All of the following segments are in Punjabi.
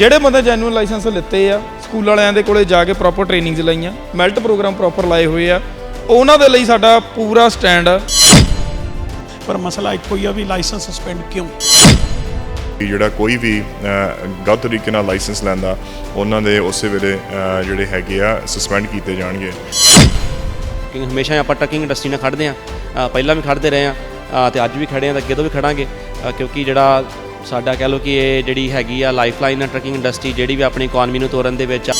ਜਿਹੜੇ ਬੰਦੇ ਜੈਨੂਅਲ ਲਾਇਸੈਂਸ ਲਿੱਤੇ ਆ ਸਕੂਲ ਵਾਲਿਆਂ ਦੇ ਕੋਲੇ ਜਾ ਕੇ ਪ੍ਰੋਪਰ ਟ੍ਰੇਨਿੰਗਸ ਲਈਆਂ ਮੈਲਟ ਪ੍ਰੋਗਰਾਮ ਪ੍ਰੋਪਰ ਲਾਏ ਹੋਏ ਆ ਉਹਨਾਂ ਦੇ ਲਈ ਸਾਡਾ ਪੂਰਾ ਸਟੈਂਡ ਆ। ਪਰ ਮਸਲਾ ਇੱਕੋ ਹੀ ਆ ਵੀ ਲਾਇਸੈਂਸ ਸਸਪੈਂਡ ਕਿਉਂ? ਕਿ ਜਿਹੜਾ ਕੋਈ ਵੀ ਗਲਤ ਤਰੀਕੇ ਨਾਲ ਲਾਇਸੈਂਸ ਲੈਂਦਾ ਉਹਨਾਂ ਦੇ ਉਸੇ ਵੇਲੇ ਜਿਹੜੇ ਹੈਗੇ ਆ ਸਸਪੈਂਡ ਕੀਤੇ ਜਾਣਗੇ। ਕਿ ਹਮੇਸ਼ਾ ਆਪਾਂ ਟਰੱਕਿੰਗ ਇੰਡਸਟਰੀ ਨਾਲ ਖੜਦੇ ਆ ਪਹਿਲਾਂ ਵੀ ਖੜਦੇ ਰਹੇ ਆ ਤੇ ਅੱਜ ਵੀ ਖੜੇ ਆ ਤੇ ਅੱਗੇ ਤੋਂ ਵੀ ਖੜਾਂਗੇ ਕਿਉਂਕਿ ਜਿਹੜਾ ਸਾਡਾ ਕਹਿ ਲਓ ਕਿ ਇਹ ਜਿਹੜੀ ਹੈਗੀ ਆ ਲਾਈਫਲਾਈਨ ਆ ਟਰੱਕਿੰਗ ਇੰਡਸਟਰੀ ਜਿਹੜੀ ਵੀ ਆਪਣੀ ਇਕਨੋਮੀ ਨੂੰ ਤੋਰਨ ਦੇ ਵਿੱਚ ਆ।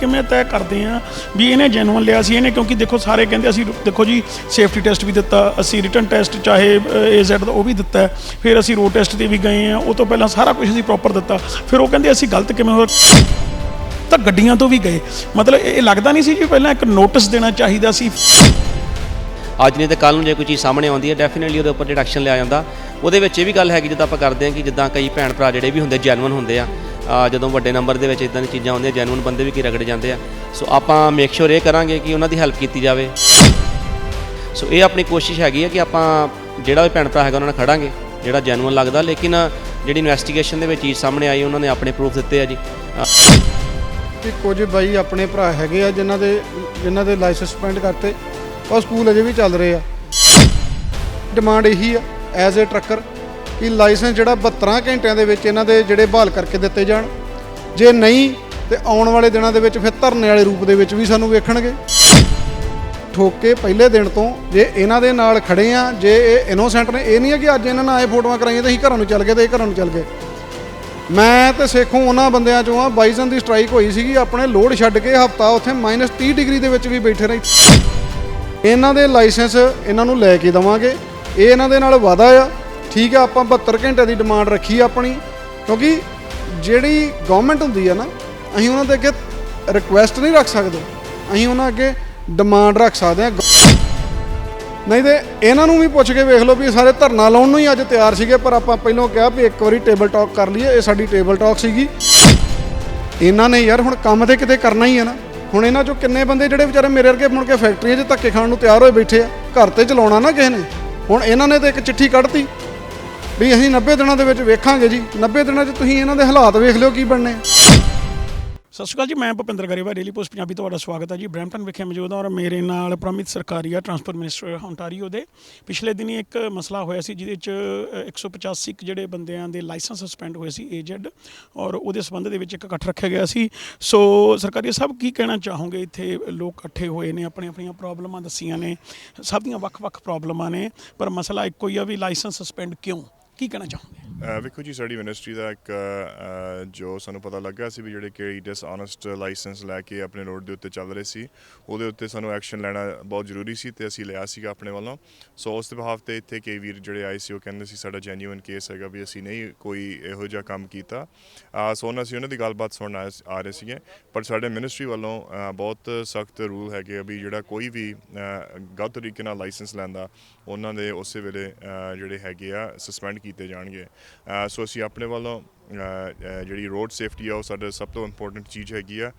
ਕਿਵੇਂ ਤੈਅ ਕਰਦੇ ਆ ਵੀ ਇਹਨੇ ਜੈਨੂਅਨ ਲਿਆ ਸੀ? ਇਹਨੇ ਕਿਉਂਕਿ ਦੇਖੋ ਸਾਰੇ ਕਹਿੰਦੇ ਅਸੀਂ ਦੇਖੋ ਜੀ ਸੇਫਟੀ ਟੈਸਟ ਵੀ ਦਿੱਤਾ, ਅਸੀਂ ਰਿਟਰਨ ਟੈਸਟ ਚਾਹੇ ਏਜ਼ੈਡ ਦਾ ਉਹ ਵੀ ਦਿੱਤਾ ਫਿਰ ਅਸੀਂ ਰੋਡ ਟੈਸਟ ਤੇ ਵੀ ਗਏ ਆ, ਉਹ ਤੋਂ ਪਹਿਲਾਂ ਸਾਰਾ ਕੁਝ ਅਸੀਂ ਪ੍ਰੋਪਰ ਦਿੱਤਾ। ਫਿਰ ਉਹ ਕਹਿੰਦੇ ਅਸੀਂ ਗਲਤ ਕਿਵੇਂ ਹੋ ਤਾਂ ਗੱਡੀਆਂ ਤੋਂ ਵੀ ਗਏ। ਮਤਲਬ ਇਹ ਲੱਗਦਾ ਨਹੀਂ ਸੀ ਜੀ ਪਹਿਲਾਂ ਇੱਕ ਨੋਟਿਸ ਦੇਣਾ ਚਾਹੀਦਾ ਸੀ। ਅੱਜ ਨਹੀਂ ਤਾਂ ਕੱਲ ਨੂੰ ਜੇ ਕੋਈ ਚੀਜ਼ ਸਾਹਮਣੇ ਆਉਂਦੀ ਹੈ ਡੈਫੀਨਿਟਲੀ ਉਹਦੇ ਉੱਪਰ ਜਿਹੜਾ ਐਕਸ਼ਨ ਲਿਆ ਜਾਂਦਾ। ਉਹਦੇ ਵਿੱਚ ਇਹ ਵੀ ਗੱਲ ਹੈਗੀ ਜਿੱਦਾਂ ਆਪਾਂ ਕਰਦੇ ਹਾਂ ਕਿ ਜਿੱਦਾਂ ਕਈ ਭੈਣ ਭਰਾ ਜਿਹੜੇ ਵੀ ਹੁੰਦੇ ਜੈਨੂਅਨ ਹੁੰਦੇ ਆ ਜਦੋਂ ਵੱਡੇ ਨੰਬਰ ਦੇ ਵਿੱਚ ਇਦਾਂ ਦੀਆਂ ਚੀਜ਼ਾਂ ਹੁੰਦੀਆਂ ਜੈਨੂਅਨ ਬੰਦੇ ਵੀ ਕੀ ਰਗੜ ਜਾਂਦੇ ਆ। ਸੋ ਆਪਾਂ ਮੇਕ ਸ਼ੋਰ ਇਹ ਕਰਾਂਗੇ ਕਿ ਉਹਨਾਂ ਦੀ ਹੈਲਪ ਕੀਤੀ ਜਾਵੇ। ਸੋ ਇਹ ਆਪਣੀ ਕੋਸ਼ਿਸ਼ ਹੈਗੀ ਹੈ ਕਿ ਆਪਾਂ ਜਿਹੜਾ ਵੀ ਭੈਣ ਭਰਾ ਹੈਗਾ ਉਹਨਾਂ ਨਾਲ ਖੜਾਂਗੇ ਜਿਹੜਾ ਜੈਨੂਅਨ ਲੱਗਦਾ। ਲੇਕਿਨ ਜਿਹੜੀ ਇਨਵੈਸਟੀਗੇਸ਼ਨ ਦੇ ਵਿੱਚ ਚੀਜ਼ ਸਾਹਮਣੇ ਆਈ ਉਹਨਾਂ ਨੇ ਆਪਣੇ ਪ੍ਰੂਫ ਦਿੱਤੇ ਆ ਜੀ। ਅ, ਕੁਝ ਬਾਈ ਆਪਣੇ ਭਰਾ ਹੈਗੇ ਆ ਜਿਨ੍ਹਾਂ ਦੇ ਜਿਨ੍ਹਾਂ ਦੇ ਲਾਇਸੈਂਸ ਸਸਪੈਂਡ ਕਰਤੇ। ਉਹ ਸਕੂਲ ਅਜੇ ਵੀ ਚੱਲ ਰਹੇ ਆ। ਡਿਮਾਂਡ ਇਹੀ ਆ ਐਜ਼ ਅ ਟਰੱਕਰ ਕਿ ਲਾਇਸੈਂਸ ਜਿਹੜਾ 72 ਘੰਟਿਆਂ ਦੇ ਵਿੱਚ ਇਹਨਾਂ ਦੇ ਜਿਹੜੇ ਬਹਾਲ ਕਰਕੇ ਦਿੱਤੇ ਜਾਣ। ਜੇ ਨਹੀਂ, ਤੇ ਆਉਣ ਵਾਲੇ ਦਿਨਾਂ ਦੇ ਵਿੱਚ ਫਿਰ ਧਰਨੇ ਵਾਲੇ ਰੂਪ ਦੇ ਵਿੱਚ ਵੀ ਸਾਨੂੰ ਵੇਖਣਗੇ। ਠੋਕ ਕੇ ਪਹਿਲੇ ਦਿਨ ਤੋਂ ਜੇ ਇਹਨਾਂ ਦੇ ਨਾਲ ਖੜੇ ਆ, ਜੇ ਇਹ ਇਨੋਸੈਂਟ ਨੇ, ਇਹ ਨਹੀਂ ਹੈ ਕਿ ਅੱਜ ਇਹਨਾਂ ਨਾਲ ਆਏ ਫੋਟੋਆਂ ਕਰਾਈਆਂ ਤੇ ਅਸੀਂ ਘਰਾਂ ਨੂੰ ਚੱਲ ਗਏ ਤੇ ਇਹ ਘਰਾਂ ਨੂੰ ਚੱਲ ਗਏ। ਮੈਂ ਤੇ ਸੇਖੋਂ ਉਹਨਾਂ ਬੰਦਿਆਂ ਚੋਂ ਆ ਬਾਈਜ਼ਨ ਦੀ ਸਟ੍ਰਾਈਕ ਹੋਈ ਸੀਗੀ, ਆਪਣੇ ਲੋਡ ਛੱਡ ਕੇ ਹਫਤਾ ਉੱਥੇ -30 ਡਿਗਰੀ ਦੇ ਵਿੱਚ ਵੀ ਬੈਠੇ ਰਹੇ। ਇਹਨਾਂ ਦੇ ਲਾਇਸੈਂਸ ਇਹਨਾਂ ਨੂੰ ਲੈ ਕੇ ਦਵਾਂਗੇ। ਇਹ ਇਹਨਾਂ ਦੇ ਨਾਲ ਵਾਦਾ ਆ। ਠੀਕ ਆ, ਆਪਾਂ 72 ਘੰਟੇ ਦੀ ਡਿਮਾਂਡ ਰੱਖੀ ਆਪਣੀ। ਕਿਉਂਕਿ ਜਿਹੜੀ ਗਵਰਨਮੈਂਟ ਹੁੰਦੀ ਆ ਨਾ, ਅਸੀਂ ਉਹਨਾਂ ਦੇ ਅੱਗੇ ਰਿਕੁਐਸਟ ਨਹੀਂ ਰੱਖ ਸਕਦੇ। ਅਸੀਂ ਉਹਨਾਂ ਅੱਗੇ ਡਿਮਾਂਡ ਰੱਖ ਸਕਦੇ ਆ। ਨਹੀਂ ਤੇ ਇਹਨਾਂ ਨੂੰ ਵੀ ਪੁੱਛ ਕੇ ਵੇਖ ਲਓ ਵੀ ਸਾਰੇ ਧਰਨਾ ਲਾਉਣ ਨੂੰ ਹੀ ਅੱਜ ਤਿਆਰ ਸੀਗੇ, ਪਰ ਆਪਾਂ ਪਹਿਲਾਂ ਕਿਹਾ ਵੀ ਇੱਕ ਵਾਰੀ ਟੇਬਲ ਟਾਕ ਕਰ ਲਈਏ, ਇਹ ਸਾਡੀ ਟੇਬਲ ਟਾਕ ਸੀਗੀ। ਇਹਨਾਂ ਨੇ ਯਾਰ ਹੁਣ ਕੰਮ ਤੇ ਕਿਤੇ ਕਰਨਾ ਹੀ ਹੈ ਨਾ। ਹੁਣ ਇਹਨਾਂ ਚੋਂ ਕਿੰਨੇ ਬੰਦੇ ਜਿਹੜੇ ਵਿਚਾਰੇ ਮੇਰੇ ਵਰਗੇ ਮੁੜ ਕੇ ਫੈਕਟਰੀਆਂ 'ਚ ਧੱਕੇ ਖਾਣ ਨੂੰ ਤਿਆਰ ਹੋਏ ਬੈਠੇ ਆ, ਘਰ ਤੇ ਚਲਾਉਣਾ ਨਾ ਕਿਸੇ ਨੇ। ਹੁਣ ਇਹਨਾਂ ਨੇ ਤਾਂ ਇੱਕ ਚਿੱਠੀ ਕੱਢਤੀ ਵੀ ਅਸੀਂ 90 ਦਿਨਾਂ ਦੇ ਵਿੱਚ ਵੇਖਾਂਗੇ ਜੀ। 90 ਦਿਨਾਂ 'ਚ ਤੁਸੀਂ ਇਹਨਾਂ ਦੇ ਹਾਲਾਤ ਵੇਖ ਲਿਓ ਕੀ ਬਣਨੇ ਆ। ਸਤਿ ਸ਼੍ਰੀ ਅਕਾਲ ਜੀ ਮੈਂ ਭੁਪਿੰਦਰ ਗਰੇਵਾ ਡੇਲੀ ਪੋਸਟ ਪੰਜਾਬੀ ਤੁਹਾਡਾ ਸਵਾਗਤ ਹੈ ਜੀ। ਬ੍ਰੈਂਪਟਨ ਵਿਖੇ ਮੌਜੂਦ ਹਾਂ ਔਰ ਮੇਰੇ ਨਾਲ Prabmeet Sarkaria transport minister Ontario ਦੇ। ਪਿਛਲੇ ਦਿਨੀ ਇੱਕ ਮਸਲਾ ਹੋਇਆ ਸੀ ਜਿਹਦੇ ਚ ਅ, 185 ਕੁ ਜਿਹੜੇ ਬੰਦਿਆਂ ਦੇ ਲਾਇਸੈਂਸ ਸਸਪੈਂਡ ਹੋਏ ਸੀ ਏਜਡ ਔਰ ਉਹਦੇ ਸੰਬੰਧ ਦੇ ਵਿੱਚ ਇੱਕ ਇਕੱਠ ਰੱਖਿਆ ਗਿਆ ਸੀ। ਸੋ ਸਰਕਾਰੀਆ ਸਾਹਿਬ ਕੀ ਕਹਿਣਾ ਚਾਹੋਗੇ? ਇੱਥੇ ਲੋਕ ਇਕੱਠੇ ਹੋਏ ਨੇ ਆਪਣੀਆਂ ਆਪਣੀਆਂ ਪ੍ਰੋਬਲਮਾਂ ਦੱਸੀਆਂ ਨੇ ਸਭ ਦੀਆਂ ਵੱਖ-ਵੱਖ ਪ੍ਰੋਬਲਮਾਂ ਨੇ ਪਰ ਮਸਲਾ ਇੱਕੋ ਹੀ ਆ ਵੀ ਲਾਇਸੈਂਸ ਸਸਪੈਂਡ ਕਿਉਂ? ਕੀ ਕਹਿਣਾ ਚਾਹੋਗੇ? ਅ, ਵੇਖੋ ਜੀ ਸਾਡੀ ਮਿਨਿਸਟਰੀ ਦਾ ਇੱਕ ਅ, ਜੋ ਸਾਨੂੰ ਪਤਾ ਲੱਗਾ ਸੀ ਵੀ ਜਿਹੜੇ ਕਿ ਡਿਸਆਨੈਸਟ ਲਾਇਸੈਂਸ ਲੈ ਕੇ ਆਪਣੇ ਰੋਡ ਦੇ ਉੱਤੇ ਚੱਲ ਰਹੇ ਸੀ ਉਹਦੇ ਉੱਤੇ ਸਾਨੂੰ ਐਕਸ਼ਨ ਲੈਣਾ ਬਹੁਤ ਜ਼ਰੂਰੀ ਸੀ ਤੇ ਅਸੀਂ ਲਿਆ ਸੀਗਾ ਆਪਣੇ ਵੱਲੋਂ। ਸੋ ਉਸ ਦੇ ਬਹਾਫ ਤੇ ਇੱਥੇ ਕਈ ਵੀਰ ਜਿਹੜੇ ਆਏ ਸੀ ਉਹ ਕਹਿੰਦੇ ਸੀ ਸਾਡਾ ਜੈਨੂਇਨ ਕੇਸ ਹੈਗਾ ਵੀ ਅਸੀਂ ਨਹੀਂ ਕੋਈ ਇਹੋ ਜਿਹਾ ਕੰਮ ਕੀਤਾ। ਅ, ਸੋ ਉਹਨਾਂ ਅਸੀਂ ਉਹਨਾਂ ਦੀ ਗੱਲਬਾਤ ਸੁਣਨ ਆਏ- ਆ ਰਹੇ ਸੀਗੇ। ਪਰ ਸਾਡੇ ਮਿਨਿਸਟਰੀ ਵੱਲੋਂ ਅ, ਬਹੁਤ ਸਖਤ ਰੂਲ ਹੈਗੇ ਆ ਵੀ ਜਿਹੜਾ ਕੋਈ ਵੀ ਅ, ਗਲਤ ਤਰੀਕੇ ਨਾਲ ਲਾਇਸੈਂਸ ਲੈਂਦਾ ਉਹਨਾਂ ਦੇ ਉਸੇ ਵੇਲੇ ਅ, ਜਿਹੜੇ ਹੈਗੇ ਆ ਸਸਪੈਂਡ ਕੀਤੇ ਜਾਣਗੇ। ਅ, ਸੋ ਅਸੀਂ ਆਪਣੇ ਵੱਲੋਂ ਜਿਹੜੀ ਰੋਡ ਸੇਫਟੀ ਆ ਉਹ ਸਾਡਾ ਸਭ ਤੋਂ ਇੰਪੋਰਟੈਂਟ ਚੀਜ਼ ਹੈਗੀ ਆ।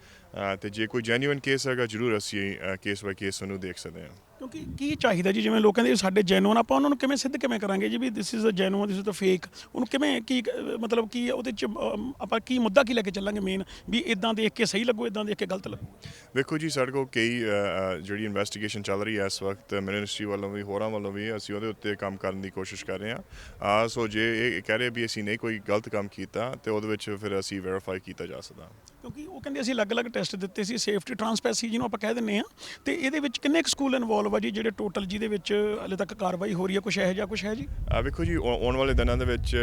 ਤੇ ਜੇ ਕੋਈ ਜੈਨੂਇਨ ਕੇਸ ਹੈਗਾ ਜ਼ਰੂਰ ਅਸੀਂ ਕੇਸ ਬਾਈ ਕੇਸ ਉਹਨੂੰ ਦੇਖ ਸਕਦੇ ਹਾਂ। ਕਿਉਂਕਿ ਕੀ ਚਾਹੀਦਾ ਜੀ ਜਿਵੇਂ ਲੋਕਾਂ ਦੇ ਸਾਡੇ ਜੈਨੂਨ ਆਪਾਂ ਉਹਨਾਂ ਨੂੰ ਕਿਵੇਂ ਸਿੱਧ ਕਿਵੇਂ ਕਰਾਂਗੇ ਜੀ ਵੀ this is a genuine this is a fake ਉਹਨੂੰ ਕਿਵੇਂ ਕੀ ਮਤਲਬ ਕੀ ਉਹਦੇ ਚ ਆਪਾਂ ਕੀ ਮੁੱਦਾ ਕੀ ਲੈ ਕੇ ਚੱਲਾਂਗੇ ਮੇਨ ਵੀ ਇਦਾਂ ਦੇਖ ਕੇ ਸਹੀ ਲੱਗੂ ਇਦਾਂ ਦੇਖ ਕੇ ਗਲਤ ਲੱਗੂ? ਵੇਖੋ ਜੀ ਸਾਡੇ ਕੋਲ ਕਈ ਜਿਹੜੀ ਇਨਵੈਸਟੀਗੇਸ਼ਨ ਚੱਲ ਰਹੀ ਹੈ ਇਸ ਵਕਤ ਮਿਨਿਸਟਰੀ ਵੱਲੋਂ ਵੀ ਹੋਰਾਂ ਵੱਲੋਂ ਵੀ ਅਸੀਂ ਉਹਦੇ ਉੱਤੇ ਕੰਮ ਕਰਨ ਦੀ ਕੋਸ਼ਿਸ਼ ਕਰ ਰਹੇ ਹਾਂ। ਆ ਸੋ ਜੇ ਇਹ ਕਹਿ ਰਹੇ ਵੀ ਅਸੀਂ ਨਹੀਂ ਕੋਈ ਗਲਤ ਕੰਮ ਕੀਤਾ ਤੇ ਉਹਦੇ ਵਿੱਚ ਫਿਰ ਅਸੀਂ ਵੈਰੀਫਾਈ ਕੀਤਾ ਜਾ ਸਕਦਾ। ਕਿਉਂਕਿ ਉਹ ਕਹਿੰਦੇ ਅਸੀਂ ਅਲੱਗ-ਅਲੱਗ ਟੈਸਟ ਦਿੱਤੇ ਸੀ ਸੇਫਟੀ ਟਰਾਂਸਪੈਸੀ ਜਿਹਨੂੰ ਆਪਾਂ ਕਹਿ ਦਿੰਨੇ ਆ ਤੇ ਇਹਦੇ ਵਿੱਚ ਕਿੰਨੇ ਕੁ ਸਕੂਲ ਇਨਵੋਲਵ ਆ ਜੀ ਜਿਹੜੇ ਟੋਟਲ ਜਿਹਦੇ ਵਿੱਚ ਹਲੇ ਤੱਕ ਕਾਰਵਾਈ ਹੋ ਰਹੀ ਹੈ ਕੁਛ ਇਹੋ ਜਿਹਾ ਕੁਛ ਹੈ ਜੀ? ਆ ਵੇਖੋ ਜੀ ਆਉ- ਆਉਣ ਵਾਲੇ ਦਿਨਾਂ ਦੇ ਵਿੱਚ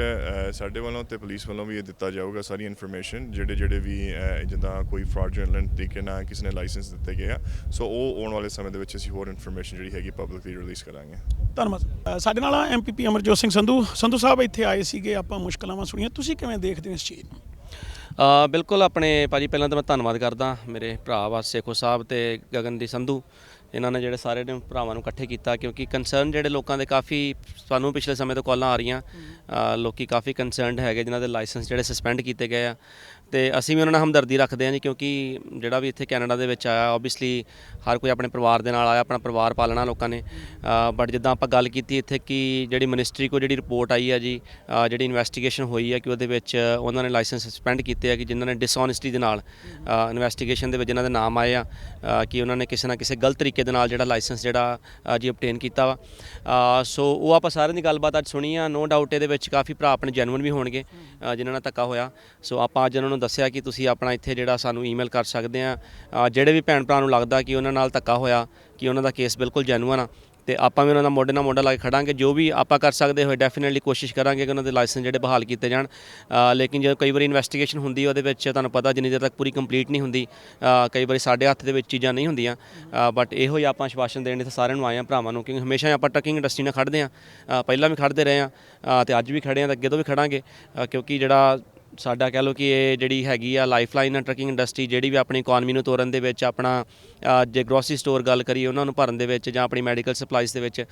ਸਾਡੇ ਵੱਲੋਂ ਤੇ ਪੁਲਿਸ ਵੱਲੋਂ ਵੀ ਇਹ ਦਿੱਤਾ ਜਾਊਗਾ ਸਾਰੀ ਇਨਫੋਰਮੇਸ਼ਨ ਜਿਹੜੇ ਜਿਹੜੇ ਵੀ ਜਿੱਦਾਂ ਕੋਈ ਫਰਾਡੂਲੈਂਟ ਤਰੀਕੇ ਨਾਲ ਕਿਸੇ ਨੇ ਲਾਇਸੈਂਸ ਦਿੱਤੇ ਗਏ ਆ। ਸੋ ਉਹ ਆਉਣ ਵਾਲੇ ਸਮੇਂ ਦੇ ਵਿੱਚ ਅਸੀਂ ਹੋਰ ਇਨਫੋਰਮੇਸ਼ਨ ਜਿਹੜੀ ਹੈਗੀ ਪਬਲਿਕਲੀ ਰਿਲੀਜ਼ ਕਰਾਂਗੇ। ਧੰਨਵਾਦ ਸਾਡੇ ਨਾਲ ਐਮਪੀਪੀ ਅਮਰਜੋਤ ਸਿੰਘ ਸੰਧੂ। ਸੰਧੂ ਸਾਹਿਬ ਇੱਥੇ ਆਏ ਸੀਗੇ ਆਪਾਂ ਮੁਸ਼ਕਲਾਵਾਂ ਸੁਣੀਆਂ। ਤੁਸੀਂ ਕਿਵੇਂ ਦੇਖਦੇ ਹੋ ਇਸ ਚੀਜ਼ ਨੂੰ? ਬਿਲਕੁਲ ਆਪਣੇ ਭਾਜੀ ਪਹਿਲਾਂ ਤਾਂ ਮੈਂ ਧੰਨਵਾਦ ਕਰਦਾ ਮੇਰੇ ਭਰਾ ਵਾ ਸੇਖੋ ਸਾਹਿਬ ਤੇ ਗਗਨ ਦੀ ਸੰਧੂ। ਇਹਨਾਂ ਨੇ ਜਿਹੜੇ ਸਾਰੇ ਨੇ ਭਰਾਵਾਂ ਨੂੰ ਇਕੱਠੇ ਕੀਤਾ ਕਿਉਂਕਿ ਕੰਸਰਨ ਜਿਹੜੇ ਲੋਕਾਂ ਦੇ ਕਾਫੀ ਸਾਨੂੰ ਪਿਛਲੇ ਸਮੇਂ ਤੋਂ ਕਾਲਾਂ ਆ ਰਹੀਆਂ। ਅ, ਲੋਕੀ ਕਾਫੀ ਕੰਸਰਨਡ ਹੈਗੇ ਜਿਨ੍ਹਾਂ ਦੇ ਲਾਇਸੈਂਸ ਜਿਹੜੇ ਸਸਪੈਂਡ ਕੀਤੇ ਗਏ ਆ। ਤੇ ਅਸੀਂ ਵੀ ਉਹਨਾਂ ਨਾਲ ਹਮਦਰਦੀ ਰੱਖਦੇ ਹਾਂ ਜੀ, ਕਿਉਂਕਿ ਜਿਹੜਾ ਵੀ ਇੱਥੇ ਕੈਨੇਡਾ ਦੇ ਵਿੱਚ ਆਇਆ ਆਬਵੀਅਸਲੀ ਹਰ ਕੋਈ ਆਪਣੇ ਪਰਿਵਾਰ ਦੇ ਨਾਲ ਆਇਆ, ਆਪਣਾ ਪਰਿਵਾਰ ਪਾਲਣਾ ਲੋਕਾਂ ਨੇ। ਬਟ ਜਿੱਦਾਂ ਆਪਾਂ ਗੱਲ ਕੀਤੀ ਇੱਥੇ ਕਿ ਜਿਹੜੀ ਮਿਨਿਸਟਰੀ ਕੋ ਜਿਹੜੀ ਰਿਪੋਰਟ ਆਈ ਹੈ ਜੀ ਜਿਹੜੀ ਇਨਵੈਸਟੀਗੇਸ਼ਨ ਹੋਈ ਹੈ ਕਿ ਉਹਦੇ ਵਿੱਚ ਉਹਨਾਂ ਨੇ ਲਾਇਸੈਂਸ ਸਸਪੈਂਡ ਕੀਤੇ ਆ ਕਿ ਜਿਨ੍ਹਾਂ ਨੇ ਡਿਸਓਨੈਸਟੀ ਦੇ ਨਾਲ ਇਨਵੈਸਟੀਗੇਸ਼ਨ ਦੇ ਵਿੱਚ ਜਿਨ੍ਹਾਂ ਦੇ ਨਾਮ ਆਏ ਆ ਕਿ ਉਹਨਾਂ ਨੇ ਕਿਸੇ ਨਾ ਕਿਸੇ ਗਲਤ ਤਰੀਕੇ ਦੇ ਨਾਲ ਜਿਹੜਾ ਲਾਇਸੈਂਸ ਜਿਹੜਾ ਜੀ obtain ਕੀਤਾ ਵਾ। ਸੋ ਉਹ ਆਪਾਂ ਸਾਰਿਆਂ ਦੀ ਗੱਲਬਾਤ ਅੱਜ ਸੁਣੀ ਆ ਨੋ ਡਾਊਟ ਇਹਦੇ ਵਿੱਚ ਕਾਫੀ ਭਰਾ ਆਪਣੇ ਜੈਨੂਇਨ ਵੀ ਹੋਣਗੇ ਜਿਨ੍ਹਾਂ ਨਾਲ ਧੱਕਾ ਹੋਇਆ। ਸੋ ਆਪਾਂ ਅੱਜ ਉਹਨਾਂ ਨੂੰ ਦੱਸਿਆ ਕਿ ਤੁਸੀਂ ਆਪਣਾ ਇੱਥੇ ਜਿਹੜਾ ਸਾਨੂੰ ਈਮੇਲ ਕਰ ਸਕਦੇ ਆ। ਜਿਹੜੇ ਵੀ ਭੈਣ ਭਰਾ ਨੂੰ ਲੱਗਦਾ ਕਿ ਉਹਨਾਂ ਨਾਲ ਧੱਕਾ ਹੋਇਆ, ਕਿ ਉਹਨਾਂ ਦਾ ਕੇਸ ਬਿਲਕੁਲ ਜੈਨੂਅਨ ਆ, ਤੇ ਆਪਾਂ ਵੀ ਉਹਨਾਂ ਦਾ ਮੋਢੇ ਨਾਲ ਮੋਢਾ ਲਾ ਕੇ ਖੜਾਂਗੇ। ਜੋ ਵੀ ਆਪਾਂ ਕਰ ਸਕਦੇ ਹੋਏ ਡੈਫੀਨਿਟਲੀ ਕੋਸ਼ਿਸ਼ ਕਰਾਂਗੇ ਕਿ ਉਹਨਾਂ ਦੇ ਲਾਇਸੈਂਸ ਜਿਹੜੇ ਬਹਾਲ ਕੀਤੇ ਜਾਣ। ਲੇਕਿਨ ਜਦੋਂ ਕਈ ਵਾਰੀ ਇਨਵੈਸਟੀਗੇਸ਼ਨ ਹੁੰਦੀ ਉਹਦੇ ਵਿੱਚ ਤੁਹਾਨੂੰ ਪਤਾ ਜਿੰਨੀ ਦੇਰ ਤੱਕ ਪੂਰੀ ਕੰਪਲੀਟ ਨਹੀਂ ਹੁੰਦੀ ਕਈ ਵਾਰੀ ਸਾਡੇ ਹੱਥ ਦੇ ਵਿੱਚ ਚੀਜ਼ਾਂ ਨਹੀਂ ਹੁੰਦੀਆਂ। ਬਟ ਇਹੋ ਹੀ ਆਪਾਂ ਆਸ਼ਵਾਸਨ ਦੇਣ ਇੱਥੇ ਸਾਰਿਆਂ ਨੂੰ ਆਏ ਆ ਭਰਾਵਾਂ ਨੂੰ, ਕਿਉਂਕਿ ਹਮੇਸ਼ਾ ਹੀ ਆਪਾਂ ਟਰਕਿੰਗ ਇੰਡਸਟਰੀ ਨਾਲ ਖੜਦੇ ਆ। ਪਹਿਲਾਂ ਵੀ ਖੜਦੇ ਰਹੇ ਆ ਤੇ ਅੱਜ ਵੀ ਖੜੇ ਆ, ਤੇ ਅੱਗੇ ਤੋਂ ਵੀ ਖੜਾਂਗੇ। ਕਿਉਂਕਿ ਜਿਹੜਾ ਸਾਡਾ ਕਹਿ ਲਓ ਕਿ ਇਹ ਜਿਹੜੀ ਹੈਗੀ ਆ ਲਾਈਫਲਾਈਨ ਆ ਟਰਕਿੰਗ ਇੰਡਸਟਰੀ ਜਿਹੜੀ ਵੀ ਆਪਣੀ ਇਕਨੋਮੀ ਨੂੰ ਤੋਰਨ ਦੇ ਵਿੱਚ ਆਪਣਾ ਅ, ਜੇ ਗਰੋਸਰੀ ਸਟੋਰ ਗੱਲ ਕਰੀਏ ਉਹਨਾਂ ਨੂੰ ਭਰਨ ਦੇ ਵਿੱਚ ਜਾਂ ਆਪਣੀ ਮੈਡੀਕਲ ਸਪਲਾਈਜ਼ ਦੇ ਵਿੱਚ